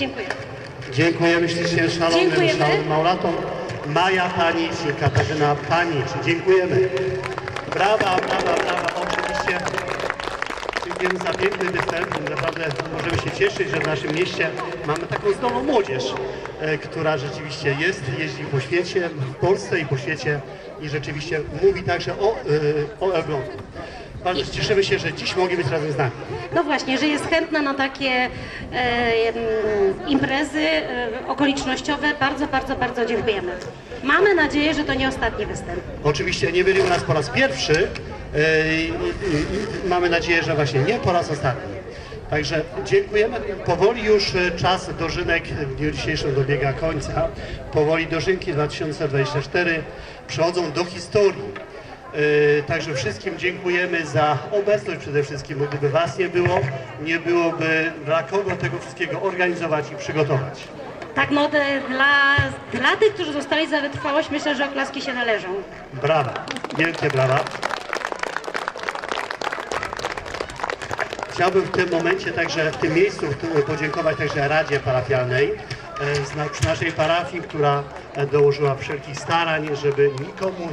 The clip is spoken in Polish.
Dziękuję. Dziękujemy ślicznie szalownym, Dziękujemy. maulatom. Maja Panicz i Katarzyna Panicz. Dziękujemy. Brawa, brawa, brawa. Oczywiście dziękujemy za piękny występ. Naprawdę możemy się cieszyć, że w naszym mieście mamy taką zdolną młodzież, e, która rzeczywiście jest, jeździ po świecie, w Polsce i po świecie i rzeczywiście mówi także o, e, o Elblągu. Bardzo cieszymy się, że dziś mogli być razem z nami. No właśnie, że jest chętna na takie e, imprezy e, okolicznościowe. Bardzo, bardzo, bardzo dziękujemy. Mamy nadzieję, że to nie ostatni występ. Oczywiście nie byli u nas po raz pierwszy. e, i- i- i Mamy nadzieję, że właśnie nie po raz ostatni. Także dziękujemy. Powoli już e, czas dożynek w dniu dzisiejszym dobiega końca. Powoli dożynki 2024 przechodzą do historii. E, Także wszystkim dziękujemy za obecność przede wszystkim, bo gdyby Was nie było, nie byłoby dla kogo tego wszystkiego organizować i przygotować. Tak, no dla, dla tych, którzy zostali za wytrwałość, myślę, że oklaski się należą. Brawa, wielkie brawa. Chciałbym w tym momencie także, w tym miejscu podziękować także Radzie Parafialnej e, z naszej parafii, która e, dołożyła wszelkich starań, żeby nikomu